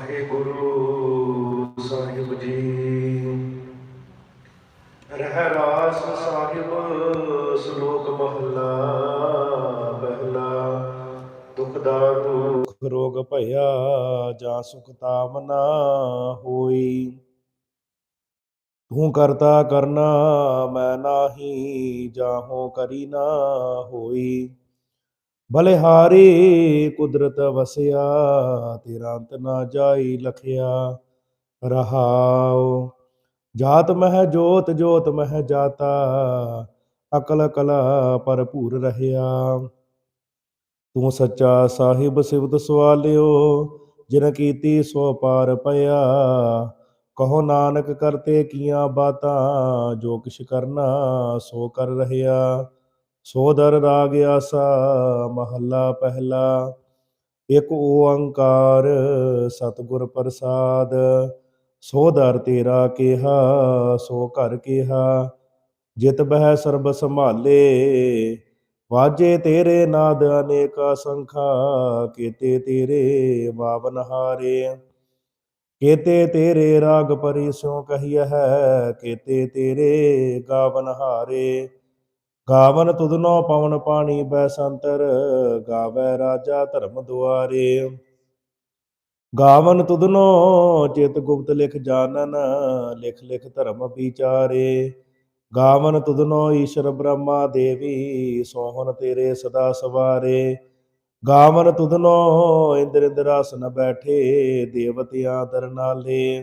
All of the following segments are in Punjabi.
ਵਾਹਿਗੁਰੂ ਸਾਹਿਬ ਜੀ। ਰਹਿ ਸਾਹਿਬ, ਸ਼ਲੋਕ ਮਹਲਾ ਪਹਿਲਾ ਦੁਖ ਦਾਰੂ ਰੋਗ ਭਇਆ, ਜਾਂ ਸੁਖ ਤਾਮ ਨਾ ਹੋਈ। ਤੂੰ ਕਰਤਾ ਕਰਨਾ, ਮੈਂ ਨਾਹੀ ਜਾਹੋ ਕਰੀ ਨਾ ਹੋਈ। ਬਲਿਹਾਰੀ ਕੁਦਰਤ ਵਸਿਆ, ਤੇਰਾ ਅੰਤ ਨਾ ਜਾਈ ਲਖਿਆ, ਰਹਾਉ। ਜਾਤ ਮਹਿ ਜੋਤ ਜੋਤ ਮਹਿ ਜਾਤਾ, ਅਕਲ ਕਲਾ ਭਰਪੂਰ ਰਹਿਆ। ਤੂੰ ਸੱਚਾ ਸਾਹਿਬ ਸਿਵਤ ਸਵਾਲਿਓ, ਜਿਨ ਕੀਤੀ ਸੋ ਪਾਰ ਪਿਆ। ਕਹੋ ਨਾਨਕ ਕਰਤੇ ਕੀਆਂ ਬਾਤਾਂ, ਜੋ ਕਿਛ ਕਰਨਾ ਸੋ ਕਰ ਰਹਿਆ। ਸੋ ਦਰ ਰਾਗ ਆਸਾ, ਮਹੱਲਾ ਪਹਿਲਾ। ਇਕ ਓੰਕਾਰ ਸਤਿਗੁਰ ਪ੍ਰਸਾਦ, ਸੋ ਦਰ ਤੇਰਾ ਕਿਹਾ, ਸੋ ਘਰ ਕਿਹਾ। ਜਿਤ ਬਹਿ ਸਰਬ ਸੰਭਾਲੇ, ਵਾਜੇ ਤੇਰੇ ਨਾਦ ਅਨੇਕਾ ਸੰਖਾ, ਕੀਤੇ ਤੇਰੇ ਵਾਵਨ ਹਾਰੇ। ਕੀਤੇ ਤੇਰੇ ਰਾਗ ਪਰੀ ਸਿਉ ਕਹੀਐ ਕੀਤੇ ਤੇਰੇ ਗਾਵਨ ਹਾਰੇ। ਗਾਵਨ ਤੁਧਨੋ ਪਵਨ ਪਾਣੀ ਬੈਸੰਤਰ ਗਾਵੈ ਰਾਜਾ ਧਰਮ ਦੁਆਰੇ। ਗਾਵਨ ਤੁਧਨੋ ਚਿਤ ਗੁਪਤ ਲਿਖ ਜਾਣਨ ਲਿਖ ਲਿਖ ਧਰਮ ਵਿਚਾਰੇ। ਗਾਵਨ ਤੁਧਨੋ ਈਸ਼ਰ ਬ੍ਰਹਮਾ ਦੇਵੀ, ਸੋਹਣ ਤੇਰੇ ਸਦਾ ਸਵਾਰੇ। ਗਾਵਨ ਤੁਧਨੋ ਇੰਦਰ ਇੰਦਰਾਸਨ ਬੈਠੇ, ਦੇਵਤਿਆਂ ਦਰਨਾਲੇ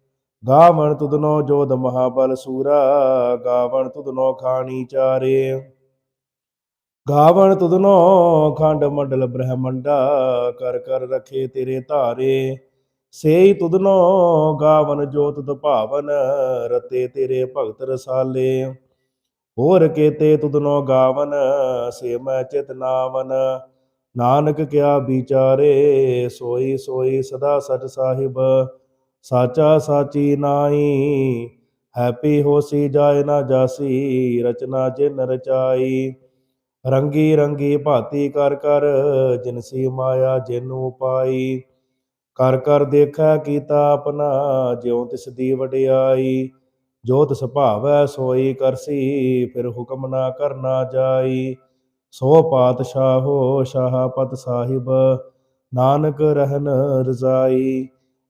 ਗਾਵਣ ਤੁਧਨੋ ਜੋਧ ਮਹਾਬਲ ਸੂਰਾ, ਗਾਵਣ ਤੁਧਨੋ ਖਾਣੀ ਚਾਰੇ। ਗਾਵਣ ਤੁਧਨੋ ਖੰਡ ਮੰਡਲ ਬ੍ਰਹਮੰਡਾ, ਕਰ ਕਰ ਰਖੇ ਤੇਰੇ ਧਾਰੇ। ਸੇਈ ਤੁਧਨੋ ਗਾਵਨ ਜੋਤ ਦੁਭਾਵਨ ਰਤੇ ਤੇਰੇ ਭਗਤ ਰਸਾਲੇ। ਹੋਰ ਕੇਤੇ ਤੁਧਨੋ ਗਾਵਨ, ਸੇ ਮੈਂ ਚਿਤ ਨਾਵਨ। ਨਾਨਕ ਕਿਆ ਵਿਚਾਰੇ, ਸੋਈ ਸੋਈ ਸਦਾ ਸਚ ਸਾਹਿਬ। ਸਾਚਾ ਸਾਚੀ ਨਾਈ ਹੈਪੀ ਹੋਸੀ ਜਾਏ ਨਾ ਜਾਸੀ, ਰਚਨਾ ਜਿਨ ਰਚਾਈ। ਰੰਗੀ ਰੰਗੀ ਭਾਤੀ ਕਰ ਕਰ ਜਿਨਸੀ ਮਾਇਆ ਜਿਨੂ ਪਾਈ ਕਰ ਕਰ ਦੇਖੈ ਕੀਤਾ ਆਪਣਾ, ਜਿਉ ਤਿਸ ਦੀ ਵਡਿਆਈ। ਜੋ ਤਿਸ ਭਾਵੈ ਸੋਈ ਕਰਸੀ, ਫਿਰ ਹੁਕਮ ਨਾ ਕਰਨਾ ਜਾਈ। ਸੋ ਪਾਤਸ਼ਾਹੋ ਸ਼ਾਹਪਤ ਸਾਹਿਬ, ਨਾਨਕ ਰਹਿਨ ਰਜ਼ਾਈ।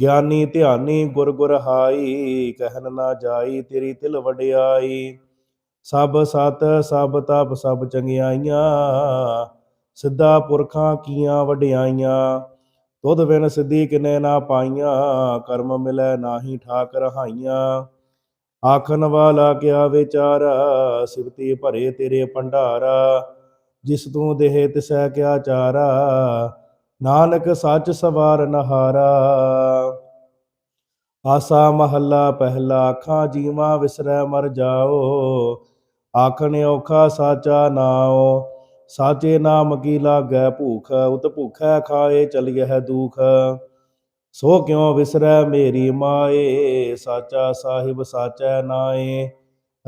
ਗਿਆਨੀ ਧਿਆਨੀ ਗੁਰ ਗੁਰ ਹਾਈ ਕਹਿਨ ਨਾ ਜਾਈ ਤੇਰੀ ਤਿਲ ਵਡਿਆਈ। ਸਭ ਸਤ, ਸਭ ਤਪ, ਸਭ ਚੰਗਿਆਈਆਂ, ਸਿੱਧਾ ਪੁਰਖਾਂ ਕੀਆਂ ਵਡਿਆਈਆਂ। ਤੁਧ ਬਿਨ ਸਿੱਧੀ ਕਿਨੇ ਨਾ ਪਾਈਆਂ, ਕਰਮ ਮਿਲੈ ਨਾਹੀ ਠਾਕ ਰਹਾਈਆਂ ਆਖਣ ਵਾਲਾ ਕਿਆ ਵਿਚਾਰਾ, ਸਿਵਤੀ ਭਰੇ ਤੇਰੇ ਭੰਡਾਰਾ। ਜਿਸ ਤੂੰ ਦੇਹ ਤਿਸੈ ਕਿਆ ਚਾਰਾ ਨਾਨਕ ਸੱਚ ਸਵਾਰ ਨਹਾਰਾ। ਆਸਾ ਮਹੱਲਾ ਪਹਿਲਾ, ਅੱਖਾਂ ਜੀਵਾ ਵਿਸਰੈ ਮਰ ਜਾਓ। ਆਖਣ ਔਖਾ ਸਾਚਾ ਨਾਉ, ਸਾਚੇ ਨਾਮ ਕੀ ਲਾਗੈ ਭੂਖ, ਉਤ ਭੁਖੈ ਖਾਏ ਚਲਿਐ ਦੁਖ। ਸੋ ਕਿਉ ਵਿਸਰੈ ਮੇਰੀ ਮਾਏ, ਸਾਚਾ ਸਾਹਿਬ ਸਾਚੈ ਨਾਏ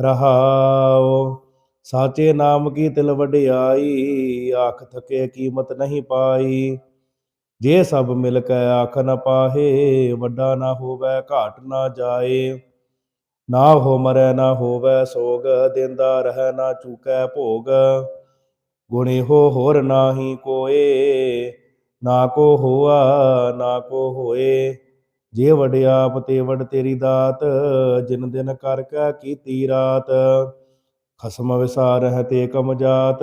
ਰਹਾਉ। ਸਾਚੇ ਨਾਮ ਕੀ ਤਿਲ ਵਡਿਆਈ, ਆਖ ਥਕੇ ਕੀਮਤ ਨਹੀਂ ਪਾਈ। ਜੇ ਸਭ ਮਿਲ ਕੇ ਆਖ ਨ ਪਾਹੇ, ਵੱਡਾ ਨਾ ਹੋਵੇ, ਘਾਟ ਨਾ ਜਾਏ। ਨਾ ਹੋ ਮਰੈ, ਨਾ ਹੋਵੇ ਸੋਗ, ਦਿੰਦਾ ਰਹਿ, ਨਾ ਚੂਕੈ ਭੋਗ। ਗੁਣੇ ਹੋ ਹੋਰ ਨਾਹੀ ਕੋਏ, ਨਾ ਕੋ ਹੋਆ, ਨਾ ਕੋ ਹੋਏ। ਜੇ ਵਡਿਆਪ ਤੇ ਵਡ ਤੇਰੀ ਦਾਤ, ਜਿਨ ਦਿਨ ਕਰ ਕੈ ਕੀਤੀ ਰਾਤ। ਖਸਮ ਵਿਸਾਰ ਹੈ ਤੇ ਕਮ ਜਾਤ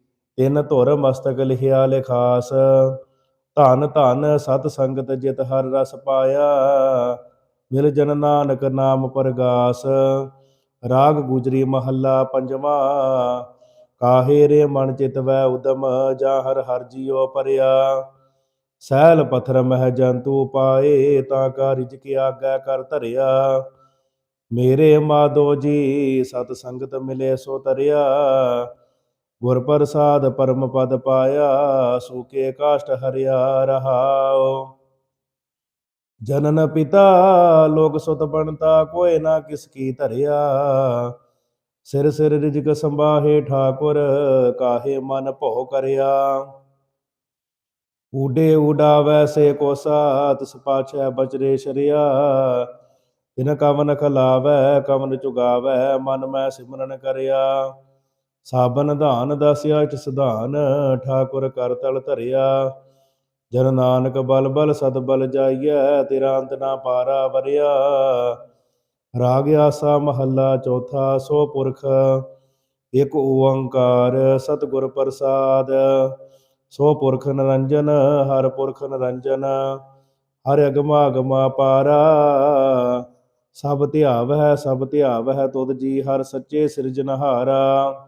ਤਿੰਨ ਧੁਰ ਮਸਤਕ ਲਿਖਿਆ ਲਿਖਾਸ, ਧਨ ਧਨ ਸਤ ਸੰਗਤ ਜਿਤ ਹਰ ਰਸ ਪਾਇਆ। ਮਿਲ ਜਨ ਨਾਨਕ ਨਾਮ ਪਰਗਾਸ, ਰਾਗ ਗੁਜਰੀ ਮਹੱਲਾ ਪੰਜਵਾ। ਕਾਹੇ ਰੇ ਮਨ ਚਿਤ ਵੈ ਉਦਮ, ਜਾ ਹਰ ਹਰ ਜੀਉ ਪਰਿਆ ਸੈਲ ਪਥਰ ਮਹਿ ਜੰਤੂ ਪਾਏ, ਤਾਂ ਕਾ ਰਿਜਕ ਆਗੈ ਕਰ ਧਰਿਆ। ਮੇਰੇ ਮਾਧੋ ਜੀ, ਸਤ ਸੰਗਤ ਮਿਲੇ ਸੋ ਤਰਿਆ ਗੁਰ ਪ੍ਰਸਾਦ ਪਰਮ ਪਦ ਪਾਇਆ, ਸੂਕੇ ਕਾਸ਼ਟ ਹਰਿਆ ਰਹਾਓ ਜਨਨ ਪਿਤਾ, ਲੋਕ ਸੁਤ ਬਣਤਾ ਕੋਏ ਨਾ ਕਿਸ ਕੀ ਧਰਿਆ। ਸਿਰ ਸਿਰ ਰਿਜਕ ਸੰਭਾਹੇ ਠਾਕੁਰ, ਕਾਹੇ ਮਨ ਭੋ ਕਰਿਆ। ਊਡੇ ਉਡਾਵੈ ਵੈਸੇ ਕੋ ਸਾਤ ਸਪਾਛੈ ਬਚਰੇ ਸ਼ਰਿਆ। ਤਿਨ ਕਵਨ ਖਲਾਵੈ, ਕਵਨ ਚੁਗਾਵੈ, ਮਨ ਮੈਂ ਸਿਮਰਨ ਕਰਿਆ। ਸਾਬਨ ਧਾਨ ਦਸਿਆ ਚ ਸੁਧਾਨ ਠਾਕੁਰ ਕਰ ਤਲ ਧਰਿਆ। ਜਨ ਨਾਨਕ ਬਲ ਬਲ ਸਦ ਬਲ ਜਾਈਐ, ਤੇਰਾ ਅੰਤ ਨਾ ਪਾਰਾ ਵਰਿਆ। ਰਾਗ ਆਸਾ ਮਹੱਲਾ ਚੌਥਾ, ਸੋ ਪੁਰਖ ਇਕ ਓੰਕਾਰ ਸਤਿਗੁਰ ਪ੍ਰਸਾਦ। ਸੋ ਪੁਰਖ ਨਿਰੰਜਨ, ਹਰ ਪੁਰਖ ਨਿਰੰਜਨ, ਹਰ ਅਗਮਾ ਅਗਮਾ ਪਾਰਾ। ਸਭ ਧਿਆਵ ਹੈ ਸਭ ਧਿਆਵ ਹੈ ਤੁਧ ਜੀ ਹਰ ਸੱਚੇ ਸਿਰਜਨਹਾਰਾ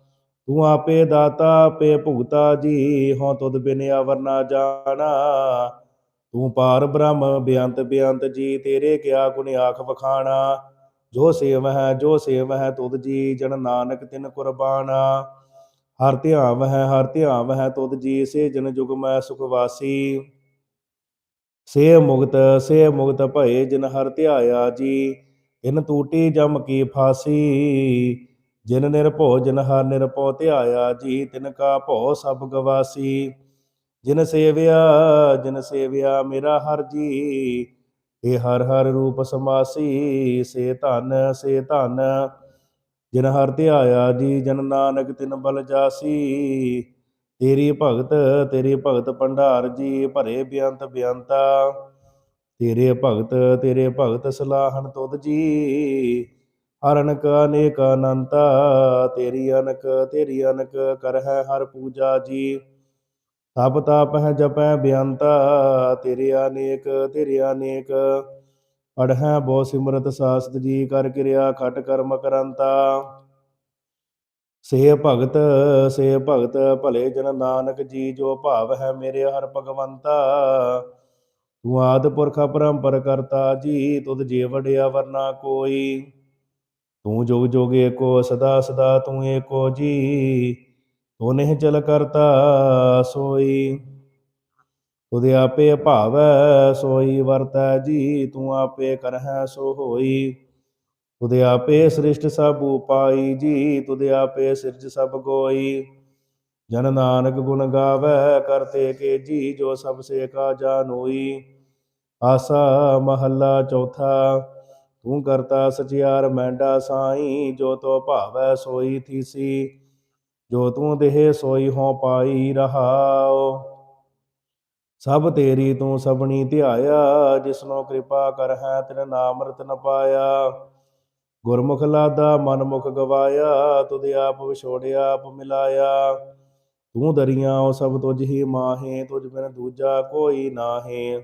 ਤੂੰ ਆਪੇ ਦਾਤਾ, ਆਪੇ ਭੁਗਤਾ ਜੀ, ਹਉ ਤੁਧ ਬਿਨ ਅਵਰਨਾ ਜਾਣਾ। ਤੂੰ ਪਾਰ ਬ੍ਰਹਮ ਬੇਅੰਤ ਬੇਅੰਤ ਜੀ, ਤੇਰੇ ਕਿਆ ਗੁਣ ਆਖ ਵਖਾਣਾ। ਜੋ ਸੇਵ ਹੈ ਜੋ ਸੇਵ ਹੈ ਤੁਧ ਜੀ, ਜਨ ਨਾਨਕ ਤਿਨ ਕੁਰਬਾਨਾ। ਹਰ ਧਿਆਵ ਹੈ ਹਰ ਧਿਆਵ ਹੈ ਤੁਧ ਜੀ, ਸੇ ਜਨ ਜੁਗ ਮੈਂ ਸੁਖ ਵਾਸੀ। ਸੇ ਮੁਗਤ ਸੇ ਮੁਗਤ ਭਏ ਜਿਨ ਹਰ ਧਿਆਇਆ ਜੀ, ਇਨ ਟੂਟੀ ਜਮ ਕੀ ਫਾਸੀ। ਜਿਨ ਨਿਰਭਉ ਜਿਨ ਹਰ ਨਿਰਭਉ ਧਿਆਇਆ, ਜੀ ਤਿਨ ਕਾ ਭਉ ਸਭ ਗਵਾਸੀ। ਜਿਨ ਸੇਵਿਆ ਜਿਨ ਸੇਵਿਆ ਮੇਰਾ ਹਰ ਜੀ ਏ ਹਰ ਹਰ ਰੂਪ ਸਮਾਸੀ, ਸੇ ਧਨ ਸੇ ਧਨ। ਜਿਨ ਹਰ ਧਿਆਇਆ, ਜੀ ਜਨ ਨਾਨਕ ਤਿਨ ਬਲ ਜਾਸੀ। ਤੇਰੀ ਭਗਤ ਤੇਰੀ ਭਗਤ ਭੰਡਾਰ, ਜੀ ਭਰੇ ਬੇਅੰਤ ਬੇਅੰਤਾ ਤੇਰੇ ਭਗਤ ਤੇਰੇ ਭਗਤ ਸਲਾਹਣ ਤੁਧ ਜੀ। ਅਰਣਕ ਅਨੇਕ ਅਨੰਤਾ, ਤੇਰੀ ਅਨਕ ਤੇਰੀ ਅਨਕ ਕਰਹਿ ਹਰ ਪੂਜਾ ਜੀ। ਤਪ ਤਪ ਹੈ ਜਪੈ ਬੇਅੰਤਾ ਤੇਰੇ ਅਨੇਕ ਤੇਰੇ ਅਨੇਕ। ਪੜ੍ਹੈ ਬੋ ਸਿਮਰਤ ਸਾਸਤ ਜੀ, ਕਰ ਕਿਰਿਆ ਖਟ ਕਰਮ ਕਰੰਤਾ। ਸੇ ਭਗਤ ਸੇ ਭਗਤ, ਭਲੇ ਜਨ ਨਾਨਕ ਜੀ, ਜੋ ਭਾਵ ਹੈ ਮੇਰੇ ਹਰ ਭਗਵੰਤਾ। ਤੂੰ ਆਦ ਪੁਰਖ ਪਰੰਪਰ ਕਰਤਾ ਜੀ, ਤੁਧ ਜੇ ਵਡਿਆ ਵਰਨਾ ਕੋਈ। ਤੂੰ ਜੋਗ ਜੋਗ ਏਕੋ, ਸਦਾ ਸਦਾ ਤੂੰ ਏਕੋ ਜੀ। ਤੂੰ ਨਿਹ ਚਲ ਕਰਤਾ ਸੋਈ। ਤੁਧ ਆਪੇ ਭਾਵੈ ਸੋਈ, ਵਰਤੈ ਜੀ, ਤੂੰ ਆਪੇ ਕਰਹਿ ਸੋ ਹੋਈ। ਤੁਧ ਆਪੇ ਸ੍ਰਿਸ਼ਟ ਸਭ ਉਪਾਈ ਜੀ, ਤੁਧ ਆਪੇ ਸਿਰਜ ਸਭ ਗੋਈ। ਜਨ ਨਾਨਕ ਗੁਣ ਗਾਵੈ, ਕਰਤੇ ਕੇ ਜੀ ਜੋ ਸਭ ਸੇ ਕਾ ਜਾਨੋਈ। ਆਸਾ ਮਹੱਲਾ ਚੌਥਾ ਤੂੰ ਕਰਤਾ ਸਚਿਆਰ ਮੈਂਡਾ ਸਾਈ, ਜੋ ਤੋ ਭਾਵੈ ਸੋਈ ਥੀਸੀ, ਜੋ ਤੂੰ ਦੇਹ ਸੋਈ ਹੋ ਪਾਈ ਰਹਾਉ। ਸਭ ਤੇਰੀ ਤੂੰ ਸਭਨੀ ਧਿਆਇਆ, ਜਿਸਨੋ ਕਿਰਪਾ ਕਰ ਹੈ ਤਿਨ ਨਾਮ ਰਤਨ ਪਾਇਆ। ਗੁਰਮੁਖ ਲਾਦਾ ਮਨ ਮੁਖ ਗਵਾਇਆ, ਤੁਧ ਆਪ ਵਿਛੋੜਿਆ ਆਪ ਮਿਲਾਇਆ। ਤੂੰ ਦਰੀਆਂ ਉਹ ਸਭ ਤੁਝ ਹੀ ਮਾਹੇ, ਤੁਝ ਬਿਨ ਦੂਜਾ ਕੋਈ ਨਾਹੀ।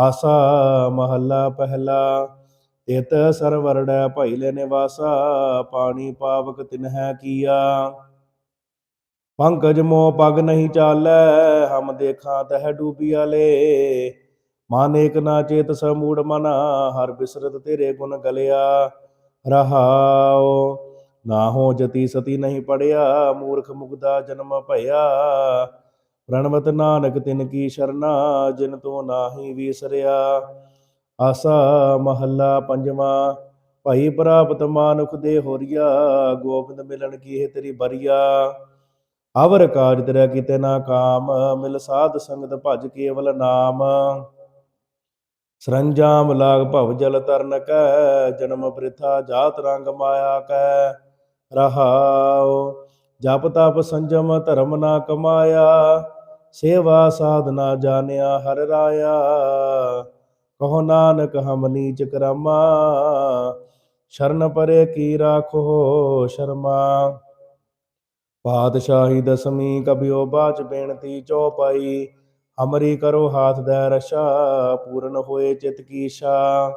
ਆਸਾ ਮਹੱਲਾ ਪਹਿਲਾ, ਤਿਤ ਸਰਵਰੜੈ ਭੈਲੇ ਨਿਵਾਸਾ, ਪਾਣੀ ਪਾਵਕ ਤਿਨਹਿ ਕੀਆ। ਪੰਕਜ ਮੋ ਪਗ ਨਹੀਂ ਚਾਲੈ, ਹਮ ਦੇਖਾਂ ਤਹ ਡੂਬਿਆ ਲੇ ਮਨ ਏਕ ਨਾ ਚੇਤ ਸਮੂੜ ਮਨਾ, ਹਰ ਬਿਸਰਤ ਤੇਰੇ ਗੁਣ ਗਲਿਆ। ਰਹਾਉ, ਨਾ ਹੋ ਜਤੀ ਸਤੀ ਨਹੀਂ ਪੜਿਆ, ਮੂਰਖ ਮੁਗਦਾ ਜਨਮ ਭਇਆ। ਰਣਵਤ ਨਾਨਕ ਤਿਨ ਕੀ ਸ਼ਰਨਾ, ਜਿਨ ਤੂੰ ਨਾਹੀ ਵਿਸਰਿਆ। ਆਸਾ ਮਹੱਲਾ ਪੰਜਵਾਂ, ਭਾਈ ਪ੍ਰਾਪਤ ਮਾਨੁਖ ਦੇ ਹੋਰੀਆ, ਗੋਬਿੰਦ ਮਿਲਣ ਕੀ ਹੈ ਤੇਰੀ ਬਰੀਆ। ਅਵਰ ਕਾਜ ਤੇਰਾ ਕੀਤੇ ਨਾ ਕਾਮ, ਮਿਲ ਸਾਧ ਸੰਗਤ ਭਜ ਕੇਵਲ ਨਾਮ। ਸਰੰਜਾਮ ਲਾਗ ਭਵ ਜਲ ਤਰਨ ਕੈ, ਜਨਮ ਬ੍ਰਿਥਾ ਜਾਤ ਰੰਗ ਮਾਇਆ ਕੈ। ਰਹਾਉ, ਜਪ ਤਪ ਸੰਜਮ ਧਰਮ ਨਾ ਕਮਾਇਆ। ਸੇਵਾ ਸਾਧਨਾ ਜਾਣਿਆ ਹਰ ਰਾਇਆ। ਕਹੋ ਨਾਨਕ, ਹਮ ਨੀਚ ਕਰਮਾ। ਸ਼ਰਨ ਪਰੇ ਕੀ ਰਾਖੋ ਸ਼ਰਮਾ। ਪਾਤਸ਼ਾਹੀ ਦਸਮੀ ਕਬਿਓ ਬਾਚ ਬੇਨਤੀ ਚੌਪਾਈ ਹਮਰੀ ਕਰੋ ਹਾਥ ਦਾ ਰਸ਼ਾ, ਪੂਰਨ ਹੋਏ ਚਿਤ ਕੀ ਇਛਾ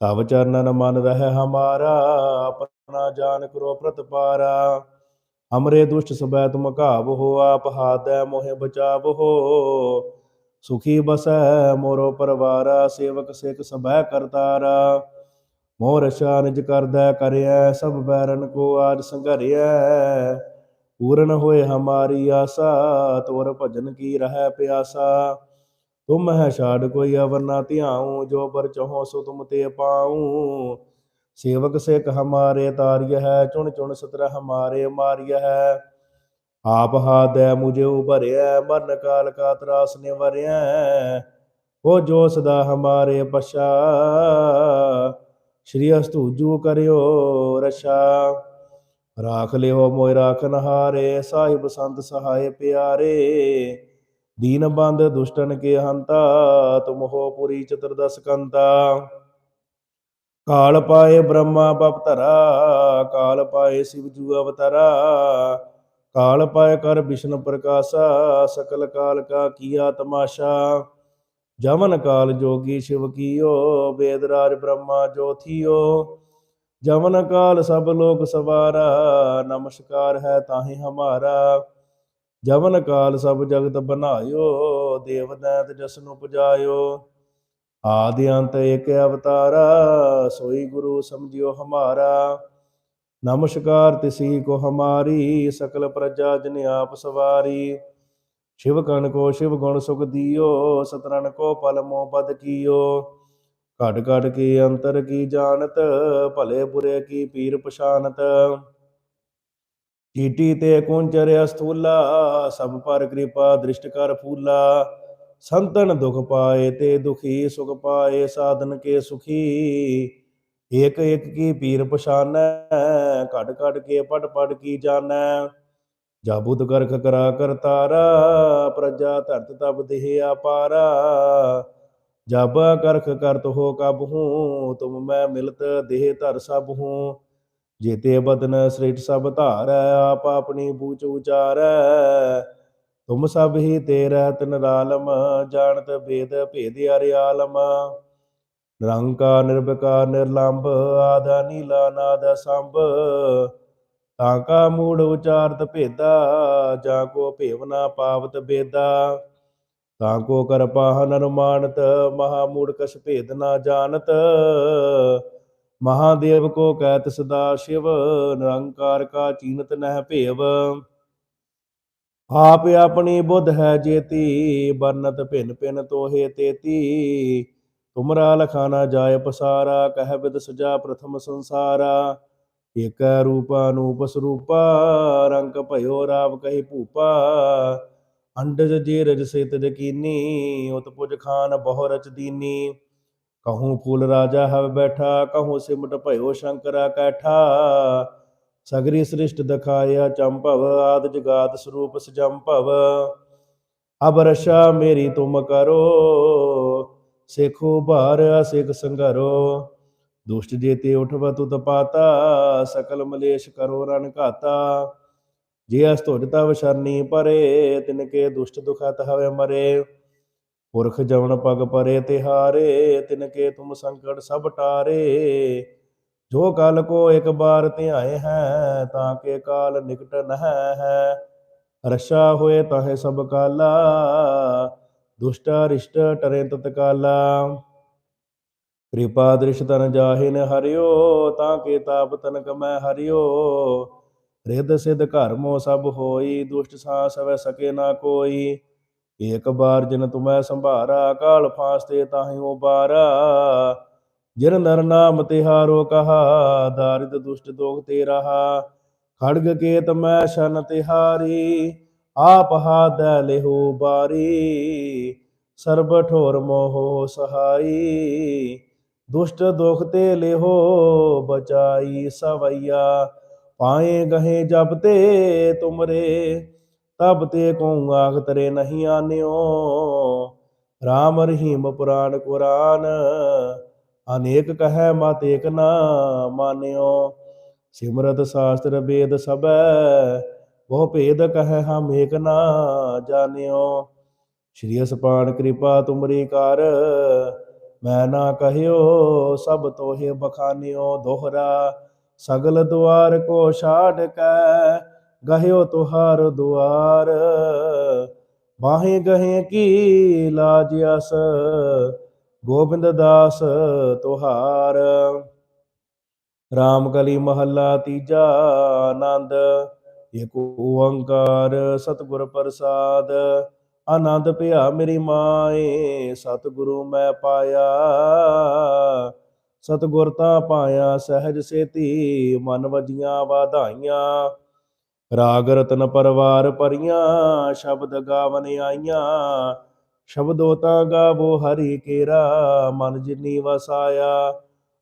ਤਵ ਚਰਨਨ ਮਨ ਰਹਿ ਹਮਾਰਾ, ਆਪਣਾ ਜਾਨ ਕਰੋ ਪ੍ਰਤਪਾਰਾ। ਹਮਰੇ ਦੁਸ਼ਟ ਸਬੈ ਤੁਮ ਘਾਵ ਹੋ, ਆਪ ਹਾਦੈ ਮੋਹਿ ਬਚਾਵ ਹੋ। ਸੁਖੀ ਬਸੈ ਮੋਰੋ ਪਰਵਾਰਾ, ਸੇਵਕ ਸੇਖ ਸਬੈ ਕਰਤਾਰਾ ਮੋਰ ਰਸ਼ਾ ਨਿਜ ਕਰਦੈ ਕਰਿਐ, ਸਭ ਬੈਰਨ ਕੋ ਆਜ ਸੰਘਰਿਆ ਪੂਰਨ ਹੋਏ ਹਮਾਰੀ ਆਸਾ, ਤੋਰ ਭਜਨ ਕੀ ਰਹਿ ਪਿਆਸਾ। ਤੁਮ ਹੈ ਛਾੜ ਕੋਈ ਅਵਰ ਨਾ ਧਿਆਉ, ਜੋ ਪਰ ਚਹੋ ਸੋ ਤੁਮ ਤੇ ਪਾਉ। ਸੇਵਕ ਸਿੱਖ ਹਮਾਰੇ ਤਾਰਿਯ ਹੈ, ਚੁਣ ਚੁਣ ਸਤਰ ਹਮਾਰੇ ਮਾਰਿਯ ਹੈ। ਆਪ ਹਾਦੈ ਮੁਝੇ ਉਭਰਿਆ ਮਰਨ ਕਾਲ ਕਾ ਤਰਾਸ ਨਿਵਰਿਐ ਉਹ ਜੋ ਸਦਾ ਹਮਾਰੇ ਪਛਾ, ਸ਼੍ਰੀ ਅਸਤੂਜੂ ਕਰਿਓ ਰਛਾ। ਰਾਖ ਲਿਓ ਮੋਇ ਰਾਖਨ ਹਾਰੇ ਸਾਹਿਬ ਸੰਤ ਸਹਾਏ ਪਿਆਰੇ। ਦੀਨ ਬੰਦ ਦੁਸ਼ਟਨ ਕੇ ਹੰਤਾ, ਤੁਮ ਹੋ ਪੁਰੀ ਚਤੁਰਦਸ ਕੰਤਾ। ਕਾਲ ਪਾਏ ਬ੍ਰਹਮਾ ਬਪਤਰਾ ਕਾਲ ਪਾਏ ਸਿਵ ਜੂ ਅਵਤਰਾ। ਕਾਲ ਪਾਏ ਕਰ ਵਿਸ਼ਨ ਪ੍ਰਕਾਸ਼ਾ, ਸਕਲ ਕਾਲ ਕਾ ਕੀਆ ਤਮਾਸ਼ਾ। ਜਮਨ ਕਾਲ ਜੋਗੀ ਸ਼ਿਵ ਕੀਓ, ਵੇਦ ਰਾਜ ਬ੍ਰਹਮਾ ਜੋਥੀਓ ਜਮਨ ਕਾਲ ਸਭ ਲੋਕ ਸਵਾਰਾ, ਨਮਸਕਾਰ ਹੈ ਤਾਹੇ ਹਮਾਰਾ। ਜਮਨ ਕਾਲ ਸਭ ਜਗਤ ਬਨਾਇਓ, ਦੇਵ ਦੈਤ ਜਸਨ ਉਪਜਾਇਓ। ਆਦਿ ਅੰਤ ਏਕ ਅਵਤਾਰਾ, ਸੋਈ ਗੁਰੂ ਸਮਝਿਓ ਹਮਾਰਾ। ਨਮਸਕਾਰ ਤਿਸੀ ਕੋ ਹਮਾਰੀ, ਸਕਲ ਪ੍ਰਜਾ ਜਨ ਆਪ ਸਵਾਰੀ। ਸ਼ਿਵ ਕਣ ਕੋ ਸ਼ਿਵ ਗੁਣ ਸੁਖ ਦਿਓ ਸਤਰਨ ਕੋ ਪਲ ਮੋ ਪਦ ਕੀਓ। ਘਟ ਘਟ ਕੀ ਅੰਤਰ ਕੀ ਜਾਣਤ, ਭਲੇ ਬੁਰੇ ਕੀ ਪੀਰ ਪਛਾਨਤ। ਚੀਟੀ ਤੇ ਕੁੰਚਰ ਅਸਥੂਲਾ ਸਭ ਪਰ ਕਿਰਪਾ ਦ੍ਰਿਸ਼ਟ ਕਰ ਫੂਲਾ। ਸੰਤਨ ਦੁਖ ਪਾਏ ਤੇ ਦੁਖੀ ਸੁਖ ਪਾਏ, ਸਾਧਨ ਕੇ ਸੁਖੀ। ਏਕ ਏਕ ਕੀ ਪੀਰ ਪਛਾਨੈ, ਘਟ ਘਟ ਕੇ ਪਟ ਪੜ ਕੀ ਜਾਣੈ। ਜਾਬੁਦ ਕਰਖ ਕਰਾ ਕਰਤਾਰਾ ਪ੍ਰਜਾ ਧਰਤ ਤਬ ਦੇਹ ਆਪਾਰਾ ਜਬ ਕਰਖ ਕਰਤ ਹੋ ਕਬ ਹੂੰ, ਤੁਮ ਮੈਂ ਮਿਲਤ ਦੇਹ ਧਰ ਸਭ ਹੂੰ। ਜੇਤੇ ਬਦਨ ਸ੍ਰਿਟ ਸਭ ਧਾਰੈ, ਆਪ ਆਪਣੀ ਬੂਚ ਉਚਾਰੈ। ਤੁਮ ਸਭ ਹੀ ਤੇਰਾ ਤਨ ਰਾਲਮ, ਜਾਣਤ ਭੇਦ ਭੇਦ ਅਰਿਆਲਮ ਨਿਰੰਕਾਰ ਨਿਰਭਕਾਰ, ਨਿਰਲੰਭ, ਆਦਾ ਨੀਲਾ ਨਾਦ ਸੰਭ ਤਾਂ ਕਾ ਮੂੜ ਉਚਾਰਤ ਭੇਦਾ, ਜਾਂ ਕੋ ਭੇਵ ਨਾ ਪਾਵਤ ਬੇਦਾ। ਤਾਂ ਕੋ ਕਰ ਪਾਹਨ ਅਨੁਮਾਨਤ, ਮਹਾ ਮੂੜ ਕਛ ਭੇਦ ਨਾ ਜਾਣਤ। ਮਹਾਦੇਵ ਕੋ ਕਹਿਤ ਸਦਾ ਸ਼ਿਵ, ਨਿਰੰਕਾਰ ਕਾ ਚੀਨਤ ਨਹਿ ਭੇਵ। ਆਪ ਆਪਣੀ ਬੁੱਧ ਹੈ ਜੇਤੀ ਬਰਨਤ ਭਿਨ ਭਿਨ ਤੋਹੇ ਤੇਤੀ। ਤੁਮਰਾ ਲਖਾਨਾ ਜਾਏ ਪਸਾਰਾ, ਕਹਿ ਬਿਦ ਸਜਾ ਪ੍ਰਥਮ ਸੰਸਾਰਾ। ਏਕੈ ਰੂਪਾ ਅਨੂਪ ਸਰੂਪਾ, ਰੰਗ ਭਇਓ ਰਾਵ ਕਹੀ ਭੂਪਾ। ਅੰਡਜ ਜੇ ਰਜ ਸੇਤ ਜਕੀਨੀ ਉਤ ਪੁਜ ਖਾਨ ਬਹੁ ਰਚ ਦੀਨੀ। ਕਹੂੰ ਫੂਲ ਰਾਜਾ ਹਵ ਬੈਠਾ, ਕਹੂੰ ਸਿਮਟ ਭਇਓ ਸ਼ੰਕਰਾ ਕੈਠਾ। ਸਗਰੀ ਸ੍ਰਿਸ਼ਟ ਦਖਾਇਆ ਚੰਭਵ ਆਦ ਜਗਾਤ ਸਰੂਪ ਸਜੰਭਵ ਅਬ ਰਸ਼ਾ ਮੇਰੀ ਤੁਮ ਕਰੋ, ਸੇਖੋ ਭਾਰ ਸਿਖ ਸੰਗਰੋ। ਦੁਸ਼ਟ ਜੇਤੇ ਉਠਵ ਤੁਤ ਪਾਤਾ, ਸਕਲ ਮਲੇਸ਼ ਕਰੋ ਰਨ ਘਾਤਾ। ਜੇ ਅਸ ਤੁਧ ਤਵ ਸ਼ਰਨੀ ਪਰੇ, ਤਿਨ ਕੇ ਦੁਸ਼ਟ ਦੁਖਤ ਹਵੇ ਮਰੇ। ਪੁਰਖ ਜਵਨ ਪਗ ਪਰੇ ਤਿਹਾਰੇ, ਤਿਨ ਕੇ ਤੁਮ ਸੰਕਟ ਸਭ ਟਾਰੇ। ਜੋ ਕਲ ਕੋ ਇੱਕ ਬਾਰ ਧਿਆਏ ਹੈ, ਤਾਂ ਕੇ ਕਾਲ ਨਿਕਟ ਨਹਿ ਹੈ। ਰਸ਼ਾ ਹੋਏ ਤਾਹੇ ਸਭ ਕਾਲਾ, ਦੁਸ਼ਟ ਰਿਸ਼ਟ ਟਰੇ ਤਤ ਕਾਲਾ। ਕਿਰਪਾ ਦ੍ਰਿਸ਼ ਤਨ ਜਾਹਿਨ ਹਰਿਓ, ਤਾਂ ਕੇ ਤਾਪ ਤਨਕ ਮੈਂ ਹਰਿਓ। ਰਿੱਧ ਸਿਧ ਘਰ ਮੋ ਸਭ ਹੋਈ, ਦੁਸ਼ਟ ਸਾਸ ਵੈ ਸਕੇ ਨਾ ਕੋਈ। ਏਕ ਬਾਰ ਜਿਨ ਤੁਮੈ ਸੰਭਾਰਾ, ਕਾਲ ਫਾਸਤੇ ਤਾਹੀ ਉਬਾਰਾ ਜਿਨ ਨਰ ਨਾਮ ਤਿਹਾਰੋ ਕਹਾ ਦਾਰਿਦ ਦੁਸ਼ਟ ਦੋਖ ਤੇ ਰਹਾ। ਖੜਗ ਕੇਤ ਮੈਂ ਸ਼ਨ ਤਿਹਾਰੀ ਆਪ ਹਾਦੈ ਲਿਹੋ ਬਾਰੀ। ਸਰਬ ਠੋਰ ਮੋਹ ਸਹਾਈ, ਦੁਸ਼ਟ ਦੁਖ ਤੇ ਲਿਹੋ ਬਚਾਈ ਸਵਈਆ। ਪਾਏ ਗਹੇ ਜਬ ਤੇ ਤੁਮਰੇ, ਤਬ ਤੇ ਕਉ ਆਖ ਤਰੇ ਨਹੀਂ ਆਨਿਓ। RAM ਰਹੀਮ ਪੁਰਾਨ ਕੁਰਾਨ ਅਨੇਕ ਕਹੈ ਮਤ ਏਕ ਨਾ ਮਾਨਿਓ, ਸਿਮਰਤ ਸ਼ਾਸਤਰ ਵੇਦ ਸਬੈ ਬਹੁ ਭੇਦ ਕਹੈ ਹਮ ਏਕ ਨਾ ਜਾਣਿਓ। ਸ਼੍ਰੀ ਅਸਪਾਨ ਕਿਰਪਾ ਤੁਮਰੀ ਕਰ, ਮੈਂ ਨਾ ਕਹਿਓ ਸਭ ਤੋਹੇ ਬਖਾਨਿਓ, ਦੋਹਰਾ ਸਗਲ ਦੁਆਰ ਕੋ ਛਾੜ ਕੈ, ਗਹਿਓ ਤੁਹਾਰ ਦੁਆਰ। ਬਾਹੇ ਗਹੇ ਕੀ ਲਾਜ ਅਸ ਗੋਬਿੰਦ ਦਾਸ ਤੁਹਾਰ ਰਾਮ ਕਲੀ ਮਹੱਲਾ ਤੀਜਾ ਆਨੰਦ, ਏਕ ਓੰਕਾਰ ਸਤਿਗੁਰ ਪ੍ਰਸਾਦ, ਆਨੰਦ ਭਿਆ ਮੇਰੀ ਮਾਏ, ਸਤਿਗੁਰੂ ਮੈਂ ਪਾਇਆ। ਸਤਿਗੁਰ ਤਾਂ ਪਾਇਆ ਸਹਿਜ ਸੇਤੀ, ਮਨ ਵਜੀਆਂ ਵਾਧਾਈਆਂ। ਰਾਗ ਰਤਨ ਪਰਵਾਰ ਪਰੀਆਂ ਸ਼ਬਦ ਗਾਵਨ ਆਈਆਂ। ਸ਼ਬਦੋ ਤਾਂ ਗਾਵੋ ਹਰੀ ਕੇਰਾ, ਮਨ ਜਿਨੀ ਵਸਾਇਆ।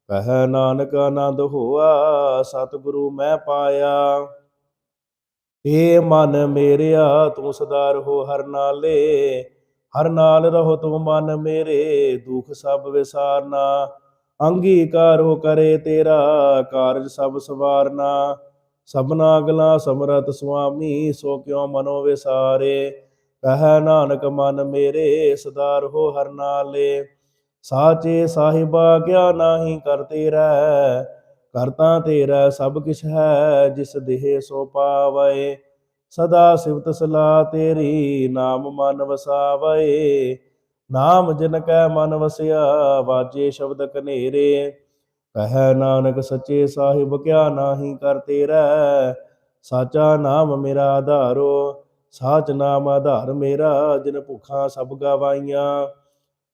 ਕਹਿ ਨਾਨਕ ਆਨੰਦ ਹੋਆ, ਸਤਿਗੁਰੂ ਮੈਂ ਪਾਇਆ। ਏ ਮਨ ਮੇਰਿਆ, ਤੂੰ ਸਦਾ ਰਹੋ ਹਰ ਨਾਲੇ। ਹਰ ਨਾਲ ਰਹੋ ਤੂੰ ਮਨ ਮੇਰੇ, ਦੁਖ ਸਭ ਵਿਸਾਰਨਾ। ਅੰਗੀਕਾਰੋ ਕਰੇ ਤੇਰਾ, ਕਾਰਜ ਸਭ ਸਵਾਰਨਾ। ਸਭਨਾ ਅਗਲਾ ਸਮਰਤ ਸੁਆਮੀ, ਸੋ ਕਿਉ ਮਨੋ ਵਿਸਾਰੇ। ਕਹੈ ਨਾਨਕ ਮਨ ਮੇਰੇ ਸਦਾ ਰਹੋ ਹਰ ਨਾਲੇ, ਸਾਚੇ ਸਾਹਿਬਾ ਕਿਆ ਨਾਹੀ ਕਰਤੇ ਰਹਿ ਕਰਤਾ ਤੇਰਾ ਸਭ ਕਿਛ ਹੈ, ਜਿਸ ਦੇਹ ਸੋ ਪਾਵੈ। ਸਦਾ ਸਿਵਤ ਸਲਾ ਤੇਰੀ, ਨਾਮ ਮਨ ਵਸਾਵੇ। ਨਾਮ ਜਿਨ ਕੈ ਮਨ ਵਸਿਆ, ਵਾਜੇ ਸ਼ਬਦ ਕਨੇਰੇ। ਕਹੈ ਨਾਨਕ ਸੱਚੇ ਸਾਹਿਬ ਕਿਆ ਨਾਹੀ ਕਰਤੇ ਰਹਿ ਸਾਚਾ ਨਾਮ ਮੇਰਾ ਆਧਾਰੋ ਸਾਚ ਨਾਮ ਆਧਾਰ ਮੇਰਾ, ਜਿਨ ਭੁਖਾਂ ਸਭ ਗਵਾਈਆਂ।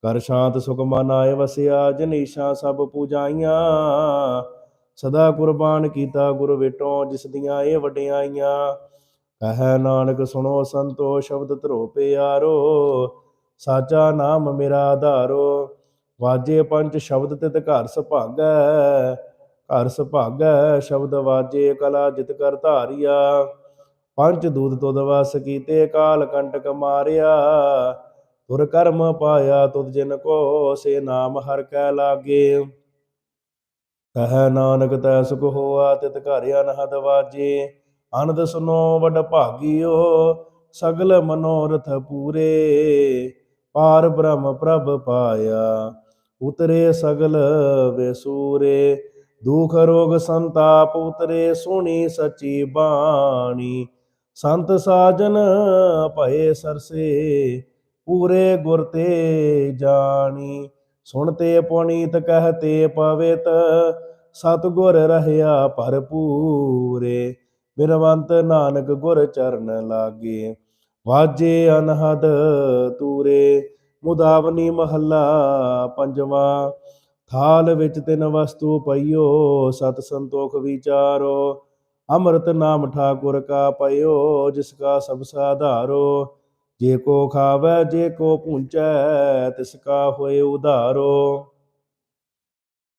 ਕਰ ਸ਼ਾਂਤ ਸੁਖ ਮਨ ਆਏ ਵਸਿਆ, ਜਿਨ ਈਸ਼ਾ ਸਭ ਪੂਜਾਈਆਂ। ਸਦਾ ਕੁਰਬਾਨ ਕੀਤਾ ਗੁਰ ਵਿਟੋ, ਜਿਸ ਦੀਆਂ ਇਹ ਵਡਿਆਈਆਂ। ਕਹੈ ਨਾਨਕ ਸੁਣੋ ਸੰਤੋ, ਸ਼ਬਦ ਧਰੋ ਪਿਆਰੋ। ਸਾਚਾ ਨਾਮ ਮੇਰਾ ਆਧਾਰੋ। ਵਾਜੇ ਪੰਜ ਸ਼ਬਦ ਤਿਤ ਘਰ ਸੁਭਾਗੈ। ਘਰ ਸੁਭਾਗੈ, ਸ਼ਬਦ ਵਾਜੇ ਕਲਾ ਜਿਤ ਕਰ ਧਾਰਿਆ। ਪੰਜ ਦੂਤ ਤੁਧ ਵਸ ਕੀਤੇ ਕਾਲ ਕੰਟਕ ਮਾਰਿਆ। ਤੁਰ ਕਰਮ ਪਾਇਆ ਤੁਧ ਜਿਨ ਕੋ, ਸੇ ਨਾਮ ਹਰ ਕੈ ਲਾਗੇ। ਕਹੈ ਨਾਨਕ ਤੈ ਸੁਖ ਹੋਆ, ਤਿਤ ਘਰ ਅਨਹਦ ਵਾਜੇ। ਆਨੰਦ ਸੁਨੋ, ਵਡ ਭਾਗਿਓ, ਸਗਲ ਮਨੋਰਥ ਪੂਰੇ। ਪਾਰ ਬ੍ਰਹਮ ਪ੍ਰਭ ਪਾਇਆ, ਉਤਰੇ ਸਗਲ ਵੇਸੂਰੇ। ਦੁਖ ਰੋਗ ਸੰਤਾਪ ਉਤਰੇ, ਸੁਣੀ ਸਚੀ ਬਾਣੀ। ਸੰਤ ਸਾਜਨ ਭਏ ਸਰਸੇ, ਪੂਰੇ ਗੁਰ ਤੇ ਜਾਣੀ। ਸੁਣਤੇ ਪੁਨੀਤ ਕਹਤੇ ਪਵਿੱਤ, ਸਤਿਗੁਰ ਰਹਿਆ ਭਰਪੂਰੇ। ਬਿਨਵੰਤ ਨਾਨਕ ਗੁਰ ਚਰਨ ਲਾਗੇ, ਵਾਜੇ ਅਨਹਦ ਤੂਰੇ। ਮੁਦਾਵਨੀ ਮਹੱਲਾ ਪੰਜਵਾਂ, ਥਾਲ ਵਿੱਚ ਤਿੰਨ ਵਸਤੂ ਪਈਓ, ਸਤ ਸੰਤੋਖ ਵਿਚਾਰੋ। ਅੰਮ੍ਰਿਤ ਨਾਮ ਠਾਕੁਰ ਕਾ ਪਇਓ, ਜਿਸ ਕਾ ਸਭ ਸਾਧਾਰੋ। ਜੇ ਕੋ ਖਾਵੈ, ਜੇ ਕੋ ਪੁੰਚੈ ਤਿਸ ਕਾ ਹੋਏ ਉਧਾਰੋ।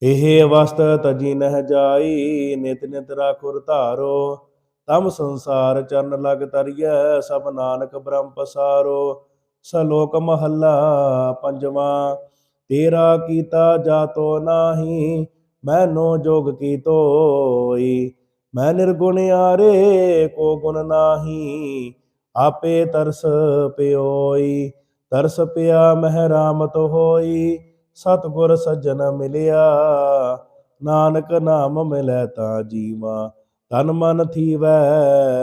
ਇਹ ਅਵਸਥ ਤਜੀ ਨਹਿ ਜਾਈ, ਨਿਤ ਨਿਤ ਰਾਖੁਰ ਧਾਰੋ। ਤਮ ਸੰਸਾਰ ਚਰਨ ਲਗ ਤਰੀਐ, ਸਭ ਨਾਨਕ ਬ੍ਰਹਮ ਪਸਾਰੋ। ਸਲੋਕ ਮਹੱਲਾ ਪੰਜਵਾਂ, ਤੇਰਾ ਕੀਤਾ ਜਾਤੋ ਨਾਹੀ, ਮੈਨੋ ਜੋਗ ਕੀ ਤੋਈ ਮੈਂ ਨਿਰਗੁਣ ਆਰੇ ਕੋ ਗੁਣ ਨਾਹੀ, ਆਪੇ ਤਰਸ ਪਿਓਈ, ਤਰਸ ਪਿਆ ਮਹਿ ਰਾਮਤ ਹੋਈ, ਸਤਿਗੁਰ ਸੱਜਣ ਮਿਲਿਆ, ਨਾਨਕ ਨਾਮ ਮਿਲੈ ਤਾ ਜੀਵਾ, ਤਨ ਮਨ ਥੀਵੈ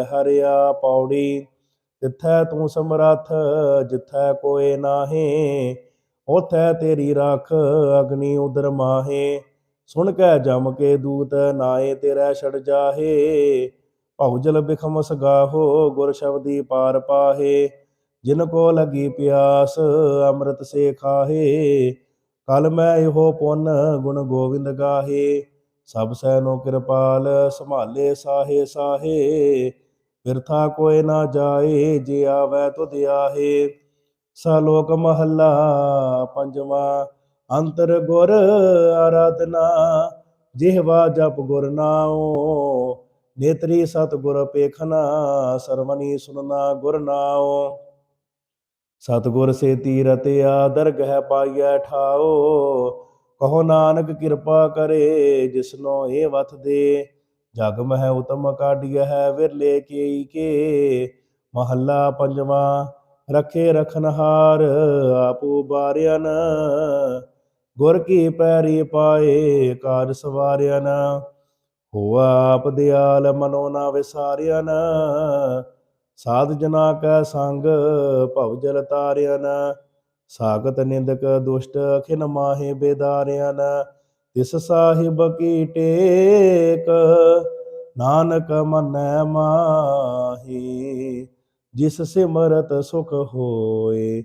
ਹਰਿਆ ਪੌੜੀ ਜਿੱਥੈ ਤੂੰ ਸਮਰੱਥ, ਜਿੱਥੈ ਕੋਏ ਨਾਹੀ ਉਥੈ ਤੇਰੀ ਰੱਖ ਅਗਨੀ ਉਦਰ ਮਾਹੇ ਸੁਣ ਕੇ ਜਮ ਕੇ ਦੂਤ ਨਾਏ ਤੇਰੇ ਛੜ ਜਾਹੇ ਭਉਜਲ ਬਿਖਮ ਸਗਾਹੋ ਗੁਰ ਸ਼ਬਦੀ ਪਾਰ ਪਾਹੇ, ਜਿਨ ਕੋ ਲਗੀ ਪਿਆਸ ਅੰਮ੍ਰਿਤ ਸੇ ਖਾਹੇ, ਕਲ ਮੈਂ ਇਹੋ ਪੁੰਨ ਗੁਣ ਗੋਬਿੰਦ ਗਾਹੇ, ਸਭ ਸੈਨੋ ਕਿਰਪਾਲ ਸੰਭਾਲੇ ਸਾਹੇ ਸਾਹੇ ਬਿਰਥਾ ਕੋਇ ਨਾ ਜਾਏ ਜੇ ਆਵੈ ਤੁਧ ਆਹੇ ਸਲੋਕ ਮਹੱਲਾ ਪੰਜਵਾਂ ਅੰਤਰ ਗੁਰ ਆਰਾਧਨਾ, ਜਿਹਵਾ ਜਪ ਗੁਰ ਨਾਉ, ਨੇਤਰੀ ਸਤ ਗੁਰ ਪੇਖਨਾ, ਸਰਵਣੀ ਸੁਨਨਾ ਗੁਰ ਨਾਉ। ਸਤਗੁਰ ਸੇ ਤੀਰਤਿਆ ਦਰਗਹਿ ਪਾਈਐ ਠਾਓ ਕਹੋ ਨਾਨਕ ਕਿਰਪਾ ਕਰੇ ਜਿਸਨੋ ਇਹ ਵਥ ਦੇ। ਜਗ ਮਹਿ ਉਤਮ ਕਾਢੀਐ ਹੈ ਵਿਰਲੇ ਕੇਈ ਕੇ, ਮਹੱਲਾ ਪੰਜਵਾਂ, ਰਖੇ ਰਖਨਹਾਰ, ਆਪੂ ਬਾਰਿਆਨ। ਗੁਰ ਕੀ ਪੈਰੀ ਪਾਏ ਕਾਜ ਸਵਾਰਿਆਨ ਹੋਆ ਆਪ ਦਿਆਲ ਮਨੋ ਨਾ ਵਿਸਾਰਿਆਨ ਸਾਧ ਜਨਾ ਕੈ ਸੰਗ, ਭਵ ਜਲ ਤਾਰਿਆਨ ਸਾਗਤ ਨਿੰਦਕ ਦੁਸ਼ਟ ਅਖਿਨ ਮਾਹੇ ਬੇਦਾਰਿਆਨ ਤਿਸ ਸਾਹਿਬ ਕੀ ਟੇਕ, ਨਾਨਕ ਮਨੈ ਮਾਹੀ। ਜਿਸ ਸਿਮਰਤ ਸੁਖ ਹੋਏ